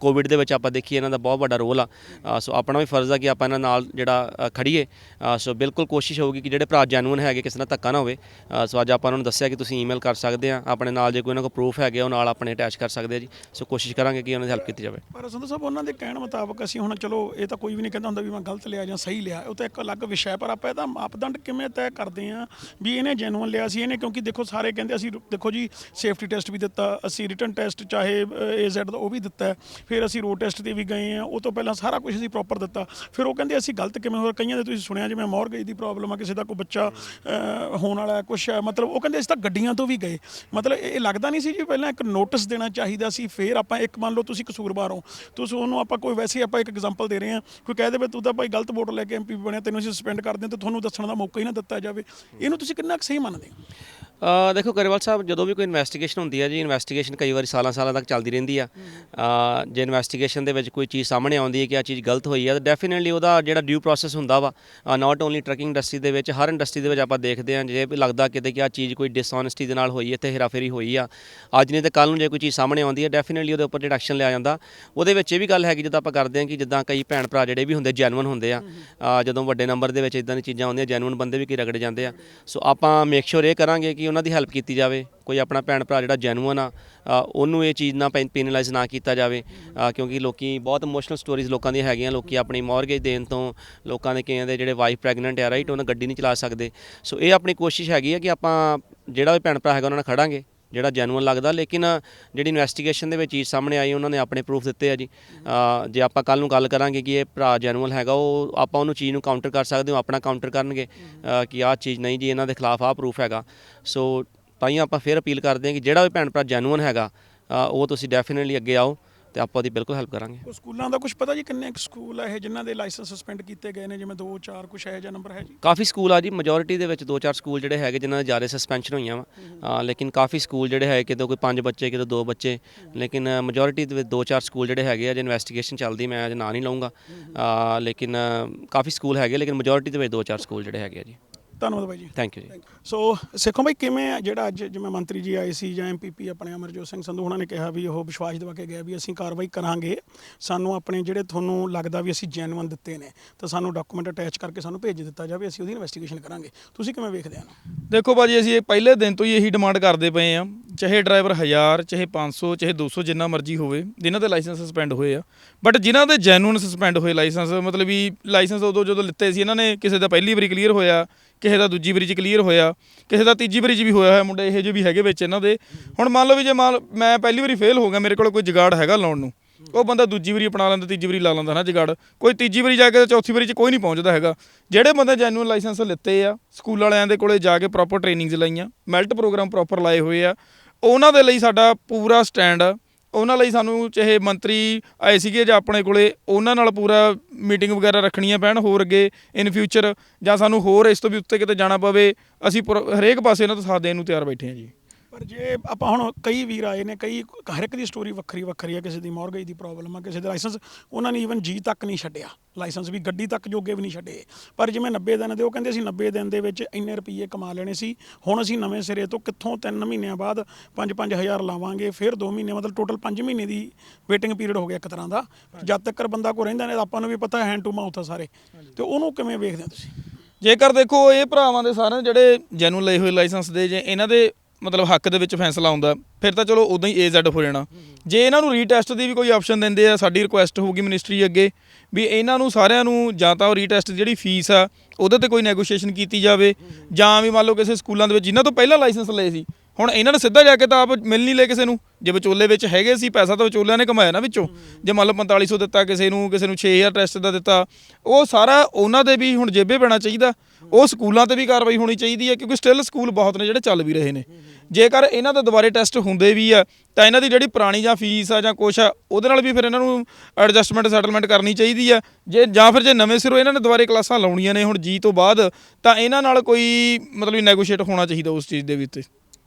ਕੋਵਿਡ ਦੇ ਵਿੱਚ ਆਪਾਂ ਦੇਖੀਏ ਇਹਨਾਂ ਦਾ ਬਹੁਤ ਵੱਡਾ ਰੋਲ ਆ। ਅ, ਸੋ ਆਪਣਾ ਵੀ ਫਰਜ਼ ਆ ਕਿ ਆਪਾਂ ਇਹਨਾਂ ਨਾਲ ਜਿਹੜਾ ਅ, ਖੜੀਏ ਅ, ਸੋ ਬਿਲਕੁਲ ਕੋਸ਼ਿਸ਼ ਹੋਊਗੀ ਕਿ ਜਿਹੜੇ ਭਰਾ ਜੈਨੂਨ ਹੈਗੇ ਕਿਸੇ ਨਾਲ ਧੱਕਾ ਨਾ ਹੋਵੇ। ਅ, ਸੋ ਅੱਜ ਆਪਾਂ ਉਹਨਾਂ ਨੂੰ ਦੱਸਿਆ ਕਿ ਤੁਸੀਂ ਈਮੇਲ ਕਰ ਸਕਦੇ ਆ ਆਪਣੇ ਨਾਲ ਜੇ ਕੋਈ ਉਹਨਾਂ ਕੋਲ ਪ੍ਰੂਫ ਹੈਗੇ ਉਹ ਨਾਲ ਆਪਣੇ ਅਟੈਚ ਕਰ ਸਕਦੇ ਆ ਜੀ। ਸੋ ਕੋਸ਼ਿਸ਼ ਕਰਾਂਗੇ ਕਿ ਉਹਨਾਂ ਦੀ ਹੈਲਪ ਕੀਤੀ ਜਾਵੇ। ਪਰ ਸੰਧੂ ਸਾਹਿਬ ਉਹਨਾਂ ਦੇ ਕਹਿਣ ਮੁਤਾਬਕ ਅਸੀਂ ਹੁਣ ਚਲੋ ਇਹ ਤਾਂ ਕੋਈ ਵੀ ਨਹੀਂ ਕਹਿੰਦਾ ਹੁੰਦਾ ਵੀ ਮੈਂ ਗਲਤ ਲਿਆ ਜਾਂ ਸਹੀ ਲਿਆ ਉਹ ਤਾਂ ਇੱਕ ਅਲੱਗ ਵਿਸ਼ਾ ਹੈ, ਪਰ ਆਪਾਂ ਇਹਦਾ ਮਾਪਦੰਡ ਕਿਵੇਂ ਤੈਅ ਕਰਦੇ ਆ ਵੀ ਇਹਨੇ ਜੈਨੂਅਨ ਲਿਆ ਸੀ? ਇਹਨੇ ਕਿਉਂਕਿ ਦੇਖੋ ਸਾਰੇ ਕਹਿੰਦੇ ਅਸੀਂ ਦੇਖੋ ਜੀ ਸੇਫਟੀ ਟੈਸਟ ਵੀ ਦਿੱਤਾ, ਅਸੀਂ ਰਿਟਨ ਟੈਸਟ ਚਾਹੇ ਏਜ਼ੈਡ ਦਾ ਉਹ ਵੀ ਦਿੱਤਾ ਫਿਰ ਅਸੀਂ ਰੋਡ ਟੈਸਟ ਤੇ ਵੀ ਗਏ ਆ ਉਹ ਤੋਂ ਪਹਿਲਾਂ ਸਾਰਾ ਕੁਝ ਅਸੀਂ ਪ੍ਰੋਪਰ ਦਿੱਤਾ। ਫਿਰ ਉਹ ਕਹਿੰਦੇ ਅਸੀਂ ਗਲਤ ਕਿਵੇਂ ਹੋਰ ਕਈਆਂ ਦੇ ਤੁਸੀਂ ਸੁਣਿਆ, ਜਿਵੇਂ ਮੌਰਗੇਜ ਦੀ ਪ੍ਰੋਬਲਮ ਆ, ਕਿਸੇ ਦਾ ਕੋਈ ਬੱਚਾ ਹੋਣ ਵਾਲਾ ਹੈ ਕੁਝ ਹੈ, ਮਤਲਬ ਉਹ ਕਹਿੰਦੇ ਅਸੀਂ ਤਾਂ ਗੱਡੀਆਂ ਤੋਂ ਵੀ ਗਏ। ਮਤਲਬ ਇਹ ਲੱਗਦਾ ਨਹੀਂ ਸੀ ਜੀ ਪਹਿਲਾਂ ਇੱਕ ਨੋਟਿਸ ਦੇਣਾ ਚਾਹੀਦਾ ਸੀ, ਫਿਰ ਆਪਾਂ ਇੱਕ ਮੰਨ ਲਓ ਤੁਸੀਂ ਕਸੂਰਵਾਰ ਹੋ। ਤੁਸੀਂ ਉਹਨੂੰ ਆਪਾਂ ਕੋਈ, ਵੈਸੇ ਆਪਾਂ ਇੱਕ ਐਗਜ਼ਾਮਪਲ ਦੇ ਰਹੇ ਹਾਂ, ਕੋਈ ਕਹਿ ਦੇਵੇ ਤੂੰ ਤਾਂ ਭਾਈ ਗਲਤ ਵੋਟ ਲੈ ਕੇ ਐਮਪੀ ਬਣਿਆ, ਤੈਨੂੰ ਅਸੀਂ ਸਸਪੈਂਡ ਕਰਦੇ ਹੋ ਤੇ ਤੁਹਾਨੂੰ ਦੱਸਣ ਦਾ ਮੌਕਾ ਹੀ ਨਾ ਦਿੱਤਾ ਜਾਵੇ। ਇਹਨੂੰ ਤੁਸੀਂ ਕਿੰਨਾ ਕੁ ਸਹੀ ਮੰਨਦੇ ਹੋ? ਦੇਖੋ ਗਰੇਵਾਲ ਸਾਹਿਬ, ਜਦੋਂ ਵੀ ਕੋਈ ਇਨਵੈਸਟੀਗੇਸ਼ਨ ਹੁੰਦੀ ਹੈ ਜੀ ਇਨਵੈਸਟੀਗੇਸ਼ਨ ਕਈ ਵਾਰੀ ਸਾਲਾਂ ਸਾਲਾਂ ਤੱਕ ਚੱਲਦੀ ਰਹਿੰਦੀ ਆ। ਜੇ ਇਨਵੈਸਟੀਗੇਸ਼ਨ ਦੇ ਵਿੱਚ ਕੋਈ ਚੀਜ਼ ਸਾਹਮਣੇ ਆਉਂਦੀ ਹੈ ਕਿ ਆ ਚੀਜ਼ ਗਲਤ ਹੋਈ ਆ ਤਾਂ ਡੈਫੀਨਿਟਲੀ ਉਹਦਾ ਜਿਹੜਾ ਡਿਊ ਪ੍ਰੋਸੈਸ ਹੁੰਦਾ ਵਾ ਨਾਟ ਓਨਲੀ ਟਰਕਿੰਗ ਇੰਡਸਟਰੀ ਦੇ ਵਿੱਚ, ਹਰ ਇੰਡਸਟਰੀ ਦੇ ਵਿੱਚ ਆਪਾਂ ਦੇਖਦੇ ਹਾਂ, ਜੇ ਲੱਗਦਾ ਕਿਤੇ ਕਿ ਆ ਚੀਜ਼ ਕੋਈ ਡਿਸਓਨੈਸਟੀ ਦੇ ਨਾਲ ਹੋਈ ਹੈ, ਤੇ ਹੇਰਾਫੇਰੀ ਹੋਈ ਆ। ਅੱਜ ਨਹੀਂ ਤੇ ਕੱਲ ਨੂੰ ਜੇ ਕੋਈ ਚੀਜ਼ ਸਾਹਮਣੇ ਆਉਂਦੀ ਹੈ ਡੈਫੀਨਿਟਲੀ ਉਹਦੇ ਉੱਪਰ ਜਿਹੜਾ ਐਕਸ਼ਨ ਲਿਆ ਜਾਂਦਾ। ਉਹਦੇ ਵਿੱਚ ਇਹ ਵੀ ਗੱਲ ਹੈਗੀ, ਜਿੱਦਾਂ ਆਪਾਂ ਕਰਦੇ ਹਾਂ ਕਿ ਜਿੱਦਾਂ ਕਈ ਭੈਣ ਭਰਾ ਜਿਹੜੇ ਵੀ ਹੁੰਦੇ ਜੈਨੂਇਨ ਹੁੰਦੇ ਆ ਜਦੋਂ ਵੱਡੇ ਨੰਬਰ ਦੇ ਵਿੱਚ ਇਦਾਂ ਦੀ ਚੀਜ਼ਾਂ ਆਉਂਦੀਆਂ ਜੈਨੂਨ ਬੰਦੇ ਵੀ ਕੀ ਰਗੜ ਜਾਂਦੇ ਆ। ਸੋ ਆਪਾਂ ਮੇਕ ਸ਼ੋਰ ਇਹ ਕਰਾਂਗੇ ਕਿ ਉਹਨਾਂ ਦੀ ਹੈਲਪ ਕੀਤੀ ਜਾਵੇ ਕੋਈ ਆਪਣਾ ਭੈਣ ਭਰਾ ਜਿਹੜਾ ਜੈਨੂਅਨ ਆ ਅ, ਉਹਨੂੰ ਇਹ ਚੀਜ਼ ਨਾ ਪੈਨਲਾਈਜ਼ ਨਾ ਕੀਤਾ ਜਾਵੇ ਅ, ਕਿਉਂਕਿ ਲੋਕੀ ਬਹੁਤ ਇਮੋਸ਼ਨਲ ਸਟੋਰੀਜ਼ ਲੋਕਾਂ ਦੀਆਂ ਹੈਗੀਆਂ ਲੋਕੀ ਆਪਣੀ ਮੌਰਗੇਜ ਦੇਣ ਤੋਂ ਲੋਕਾਂ ਦੇ ਕਈਆਂ ਦੇ ਜਿਹੜੇ ਵਾਈਫ ਪ੍ਰੈਗਨੈਂਟ ਆ ਰਾਈਟ ਉਹਨਾਂ ਗੱਡੀ ਨਹੀਂ ਚਲਾ ਸਕਦੇ। ਸੋ ਇਹ ਆਪਣੀ ਕੋਸ਼ਿਸ਼ ਹੈਗੀ ਆ ਕਿ ਆਪਾਂ ਜਿਹੜਾ ਵੀ ਭੈਣ ਭਰਾ ਹੈਗਾ ਉਹਨਾਂ ਨਾਲ ਖੜਾਂਗੇ। ਜਿਹੜਾ ਜੈਨੂਅਨ ਲੱਗਦਾ, ਲੇਕਿਨ ਜਿਹੜੀ ਇਨਵੈਸਟੀਗੇਸ਼ਨ ਦੇ ਵਿੱਚ ਚੀਜ਼ ਸਾਹਮਣੇ ਆਈ, ਉਹਨਾਂ ਨੇ ਆਪਣੇ ਪ੍ਰੂਫ ਦਿੱਤੇ ਆ ਜੀ। ਜੇ ਆਪਾਂ ਕੱਲ ਨੂੰ ਗੱਲ ਕਰਾਂਗੇ ਕਿ ਇਹ ਭਰਾ ਜੈਨੂਅਲ ਹੈਗਾ, ਉਹ ਆਪਾਂ ਉਹਨੂੰ ਚੀਜ਼ ਨੂੰ ਕਾਊਂਟਰ ਕਰ ਸਕਦੇ ਹਾਂ ਆਪਣਾ ਕਾਊਂਟਰ ਕਰਨਗੇ ਕਿ ਆਹ ਚੀਜ਼ ਨਹੀਂ ਜੀ, ਇਹਨਾਂ ਦੇ ਖਿਲਾਫ ਆਹ ਪ੍ਰੂਫ ਹੈਗਾ। ਸੋ ਤਾਂ ਹੀ ਆਪਾਂ ਫਿਰ ਅਪੀਲ ਕਰਦੇ ਹਾਂ ਕਿ ਜਿਹੜਾ ਵੀ ਭੈਣ ਭਰਾ ਜੈਨੂਅਨ ਹੈਗਾ ਉਹ ਤੁਸੀਂ ਡੈਫੀਨਿਟਲੀ ਅੱਗੇ ਆਓ। ਤੇ ਆਪਾਂ ਉਹਦੀ ਬਿਲਕੁਲ ਹੈਲਪ ਕਰਾਂਗੇ। ਉਹ ਸਕੂਲਾਂ ਦਾ ਕੁਝ ਪਤਾ ਜੀ? ਕਿੰਨੇ ਕੁ ਸਕੂਲ ਆ ਇਹ ਜਿਨ੍ਹਾਂ ਦੇ ਲਾਇਸੈਂਸ ਸਸਪੈਂਡ ਕੀਤੇ ਗਏ ਨੇ? ਜਿਵੇਂ 2 4 ਕੁਝ ਹੈ ਜਾਂ ਨੰਬਰ ਹੈ ਜੀ? ਕਾਫੀ ਸਕੂਲ ਆ ਜੀ ਮੈਜੋਰਿਟੀ ਦੇ ਵਿੱਚ ਦੋ ਚਾਰ ਸਕੂਲ ਜਿਹੜੇ ਹੈਗੇ ਜਿਨ੍ਹਾਂ ਦੇ ਜ਼ਿਆਦਾ ਸਸਪੈਂਸ਼ਨ ਹੋਈਆਂ ਵਾ। ਲੇਕਿਨ ਕਾਫੀ ਸਕੂਲ ਜਿਹੜੇ ਹੈ ਕਿਤੇ ਕੋਈ ਪੰਜ ਬੱਚੇ ਕਿਤੇ ਦੋ ਬੱਚੇ। ਲੇਕਿਨ ਮੈਜੋਰਿਟੀ ਦੇ ਵਿੱਚ ਦੋ ਚਾਰ ਸਕੂਲ ਜਿਹੜੇ ਹੈਗੇ ਆ ਜੇ ਇਨਵੈਸਟੀਗੇਸ਼ਨ ਚੱਲਦੀ ਮੈਂ ਅੱਜ ਨਾਂ ਨਹੀਂ ਲਵਾਂਗਾ ਲੇਕਿਨ ਕਾਫੀ ਸਕੂਲ ਹੈਗੇ ਲੇਕਿਨ ਮੈਜੋਰਿਟੀ ਦੇ ਵਿੱਚ ਦੋ ਚਾਰ ਸਕੂਲ ਜਿਹੜੇ ਹੈਗੇ ਆ ਜੀ। ਧੰਨਵਾਦ ਬਾਈ ਜੀ। ਥੈਂਕ ਯੂ ਜੀ। ਸੋ ਸਿੱਖੋ ਭਾਈ ਕਿਵੇਂ ਆ ਜਿਹੜਾ ਅੱਜ ਜਿਵੇਂ ਮੰਤਰੀ ਜੀ ਆਏ ਸੀ ਜਾਂ ਐਮਪੀਪੀ ਆਪਣੇ ਅਮਰਜੋਤ ਸਿੰਘ ਸੰਧੂ ਉਹਨਾਂ ਨੇ ਕਿਹਾ ਵੀ ਉਹ ਵਿਸ਼ਵਾਸ ਦਿਵਾ ਕੇ ਗਿਆ ਵੀ ਅਸੀਂ ਕਾਰਵਾਈ ਕਰਾਂਗੇ ਸਾਨੂੰ ਆਪਣੇ ਜਿਹੜੇ ਤੁਹਾਨੂੰ ਲੱਗਦਾ ਵੀ ਅਸੀਂ ਜੈਨੂਅਨ ਦਿੱਤੇ ਨੇ ਤਾਂ ਸਾਨੂੰ ਡਾਕੂਮੈਂਟ ਅਟੈਚ ਕਰਕੇ ਸਾਨੂੰ ਭੇਜ ਦਿੱਤਾ ਜਾਵੇ ਅਸੀਂ ਉਹਦੀ ਇਨਵੈਸਟੀਗੇਸ਼ਨ ਕਰਾਂਗੇ। ਤੁਸੀਂ ਕਿਵੇਂ ਵੇਖਦੇ ਹੋ ਦੇਖੋ ਭਾਜੀ ਅਸੀਂ ਇਹ ਪਹਿਲੇ ਦਿਨ ਤੋਂ ਹੀ ਇਹੀ ਡਿਮਾਂਡ ਕਰਦੇ ਪਏ ਆ ਚਾਹੇ ਡਰਾਈਵਰ 1000 ਚਾਹੇ 500 ਚਾਹੇ 200 ਜਿੰਨਾ ਮਰਜ਼ੀ ਹੋਵੇ ਜਿਨ੍ਹਾਂ ਦੇ ਲਾਇਸੈਂਸ ਸਸਪੈਂਡ ਹੋਏ ਆ। ਬਟ ਜਿਨ੍ਹਾਂ ਦੇ ਜੈਨੂਨ ਸਸਪੈਂਡ ਹੋਏ ਲਾਇਸੈਂਸ ਮਤਲਬ ਵੀ ਲਾਇਸੈਂਸ ਉਦੋਂ ਜਦੋਂ ਲਿੱਤੇ ਸੀ ਇਹਨਾਂ ਨੇ ਕਿਸੇ ਦਾ ਪਹਿਲੀ ਵਾਰੀ ਕਲੀਅਰ ਹੋਇਆ ਕਿਸੇ ਦਾ ਦੂਜੀ ਵਾਰੀ ਚ ਕਲੀਅਰ ਹੋਇਆ, ਕਿਸੇ ਦਾ ਤੀਜੀ ਵਾਰੀ ਚ ਵੀ ਹੋਇਆ ਹੋਇਆ, ਮੁੰਡੇ ਇਹੋ ਜਿਹੇ ਵੀ ਹੈਗੇ ਵਿੱਚ ਇਹਨਾਂ ਦੇ। ਹੁਣ ਮੰਨ ਲਓ ਵੀ ਜੇ ਮੰਨ ਮੈਂ ਪਹਿਲੀ ਵਾਰੀ ਫੇਲ ਹੋ ਗਿਆ, ਮੇਰੇ ਕੋਲ ਕੋਈ ਜਗਾੜ ਹੈਗਾ ਲਾਉਣ ਨੂੰ, ਉਹ ਬੰਦਾ ਦੂਜੀ ਵਾਰੀ ਅਪਣਾ ਲੈਂਦਾ, ਤੀਜੀ ਵਾਰੀ ਲਾ ਲੈਂਦਾ ਨਾ ਜਗਾੜ। ਕੋਈ ਤੀਜੀ ਵਾਰੀ ਜਾ ਕੇ ਚੌਥੀ ਵਾਰੀ ਚ ਕੋਈ ਨਹੀਂ ਪਹੁੰਚਦਾ ਹੈਗਾ। ਜਿਹੜੇ ਬੰਦੇ ਜੈਨੂਅਨ ਲਾਇਸੈਂਸ ਲਿੱਤੇ ਆ, ਸਕੂਲ ਵਾਲਿਆਂ ਦੇ ਕੋਲੇ ਜਾ ਕੇ ਪ੍ਰੋਪਰ ਟ੍ਰੇਨਿੰਗਸ ਲਾਈਆਂ ਮੈਲਟ ਪ੍ਰੋਗਰਾਮ ਪ੍ਰੋਪਰ ਲਾਏ ਹੋਏ ਆ, ਉਹਨਾਂ ਦੇ ਲਈ ਸਾਡਾ ਪੂਰਾ ਸਟੈਂਡ ਆ। ਉਹਨਾਂ ਲਈ ਸਾਨੂੰ ਚਾਹੇ ਮੰਤਰੀ ਆਏ ਸੀਗੇ ਜਾਂ ਆਪਣੇ ਕੋਲੇ, ਉਹਨਾਂ ਨਾਲ ਪੂਰਾ ਮੀਟਿੰਗ ਵਗੈਰਾ ਰੱਖਣੀਆਂ ਪੈਣ ਹੋਰ ਅੱਗੇ ਇਨ ਫਿਊਚਰ ਜਾਂ ਸਾਨੂੰ ਹੋਰ ਇਸ ਤੋਂ ਵੀ ਉੱਤੇ ਕਿਤੇ ਜਾਣਾ ਪਵੇ, ਅਸੀਂ ਪੁਰ- ਹਰੇਕ ਪਾਸੇ ਇਹਨਾਂ ਤੋਂ ਸਾਥ ਦੇਣ ਨੂੰ ਤਿਆਰ ਬੈਠੇ ਹਾਂ ਜੀ। ਪਰ ਜੇ ਆਪਾਂ ਹੁਣ ਕਈ ਵੀਰ ਆਏ ਨੇ ਕਈ ਹਰ ਇੱਕ ਦੀ ਸਟੋਰੀ ਵੱਖਰੀ ਵੱਖਰੀ ਆ ਕਿਸੇ ਦੀ ਮੌਰਗੇਜ ਦੀ ਪ੍ਰੋਬਲਮ ਆ ਕਿਸੇ ਦਾ ਲਾਇਸੈਂਸ ਉਹਨਾਂ ਨੇ ਈਵਨ ਜੀ ਤੱਕ ਨਹੀਂ ਛੱਡਿਆ। ਲਾਇਸੈਂਸ ਵੀ ਗੱਡੀ ਤੱਕ ਜੋਗੇ ਵੀ ਨਹੀਂ ਛੱਡੇ। ਪਰ ਜਿਵੇਂ 90 ਦਿਨ ਦੇ ਉਹ ਕਹਿੰਦੇ ਸੀ 90 ਦਿਨ ਦੇ ਵਿੱਚ ਇੰਨੇ ਰੁਪਏ ਕਮਾ ਲੈਣੇ ਸੀ। ਹੁਣ ਅਸੀਂ ਨਵੇਂ ਸਿਰੇ ਤੋਂ ਕਿੱਥੋਂ 3 ਮਹੀਨਿਆਂ ਬਾਅਦ 5-5000 ਲਾਵਾਂਗੇ ਫਿਰ 2 ਮਹੀਨੇ ਮਤਲਬ ਟੋਟਲ 5 ਮਹੀਨੇ ਦੀ ਵੇਟਿੰਗ ਪੀਰੀਅਡ ਹੋ ਗਿਆ ਇੱਕ ਤਰ੍ਹਾਂ ਦਾ। ਜਦ ਤੱਕ ਬੰਦਾ ਕੋ ਰਹਿੰਦਾ ਨੇ ਆਪਾਂ ਨੂੰ ਵੀ ਪਤਾ ਹੈਂਡ ਟੂ ਮਾਊਥ ਆ ਸਾਰੇ। ਤੇ ਉਹਨੂੰ ਕਿਵੇਂ ਵੇਖਦੇ ਹੋ ਤੁਸੀਂ? ਜੇਕਰ ਦੇਖੋ ਇਹ ਭਰਾਵਾਂ ਦੇ ਸਾਰੇ ਜਿਹੜੇ ਜੈਨੂਨ ਲਏ ਹੋਏ ਲਾਇਸੈਂਸ ਦੇ ਜੇ ਇਹਨਾਂ ਦੇ ਮਤਲਬ ਹੱਕ ਦੇ ਵਿੱਚ ਫੈਸਲਾ ਆਉਂਦਾ, ਫਿਰ ਤਾਂ ਚਲੋ ਉਦਾਂ ਹੀ ਏਜ਼ੈਡ ਹੋ ਜਾਣਾ। ਜੇ ਇਹਨਾਂ ਨੂੰ ਰੀਟੈਸਟ ਦੀ ਵੀ ਕੋਈ ਆਪਸ਼ਨ ਦਿੰਦੇ ਆ, ਸਾਡੀ ਰਿਕੁਐਸਟ ਹੋਊਗੀ ਮਿਨਿਸਟਰੀ ਅੱਗੇ, ਵੀ ਇਹਨਾਂ ਨੂੰ ਸਾਰਿਆਂ ਨੂੰ ਜਾਂ ਤਾਂ ਉਹ ਰੀਟੈਸਟ ਦੀ ਜਿਹੜੀ ਫੀਸ ਆ, ਉਹਦੇ ਤੇ ਕੋਈ ਨੈਗੋਸ਼ੀਏਸ਼ਨ ਕੀਤੀ ਜਾਵੇ, ਜਾਂ ਵੀ ਮੰਨ ਲਓ ਕਿਸੇ ਸਕੂਲਾਂ ਦੇ ਵਿੱਚ ਜਿਨ੍ਹਾਂ ਤੋਂ ਪਹਿਲਾਂ ਲਾਇਸੈਂਸ ਲਏ ਸੀ, ਹੁਣ ਇਹਨਾਂ ਨੇ ਸਿੱਧਾ ਜਾ ਕੇ ਤਾਂ ਆਪ ਮਿਲ ਨਹੀਂ ਲੈ ਕਿਸੇ ਨੂੰ। ਜੇ ਵਿਚੋਲੇ ਵਿੱਚ ਹੈਗੇ ਸੀ, ਪੈਸਾ ਤਾਂ ਵਿਚੋਲਿਆਂ ਨੇ ਕਮਾਇਆ ਨਾ ਵਿੱਚੋਂ। ਜੇ ਮੰਨ ਲਓ 4500 ਦਿੱਤਾ ਕਿਸੇ ਨੂੰ ਕਿਸੇ ਨੂੰ 6000 ਟੈਸਟ ਦਾ ਦਿੱਤਾ, ਉਹ ਸਾਰਾ ਉਹਨਾਂ ਦੇ ਵੀ ਹੁਣ ਜੇਬੇ ਪੈਣਾ ਚਾਹੀਦਾ। ਉਹ ਸਕੂਲਾਂ ਤੇ ਵੀ ਕਾਰਵਾਈ ਹੋਣੀ ਚਾਹੀਦੀ ਹੈ, ਕਿਉਂਕਿ ਸਟਿਲ ਸਕੂਲ ਬਹੁਤ ਨੇ ਜਿਹੜੇ ਚੱਲ ਵੀ ਰਹੇ ਨੇ। ਜੇਕਰ ਇਹਨਾਂ ਦੇ ਦੁਬਾਰੇ ਟੈਸਟ ਹੁੰਦੇ ਵੀ ਆ, ਤਾਂ ਇਹਨਾਂ ਦੀ ਜਿਹੜੀ ਪੁਰਾਣੀ ਜਾਂ ਫੀਸ ਆ ਜਾਂ ਕੁਛ ਆ, ਉਹਦੇ ਨਾਲ ਵੀ ਫਿਰ ਇਹਨਾਂ ਨੂੰ ਐਡਜਸਟਮੈਂਟ ਸੈਟਲਮੈਂਟ ਕਰਨੀ ਚਾਹੀਦੀ ਆ। ਜੇ, ਜਾਂ ਫਿਰ ਜੇ ਨਵੇਂ ਸਿਰੋਂ ਇਹਨਾਂ ਨੇ ਦੁਬਾਰੇ ਕਲਾਸਾਂ ਲਾਉਣੀਆਂ ਨੇ ਹੁਣ ਜੀ ਤੋਂ ਬਾਅਦ, ਤਾਂ ਇਹਨਾਂ ਨਾਲ ਕੋਈ ਮਤਲਬ ਨੈਗੋਸ਼ੀਏਟ ਹੋਣਾ ਚਾਹੀਦਾ ਉਸ ਚੀਜ਼ ਦੇ ਵਿੱਚ।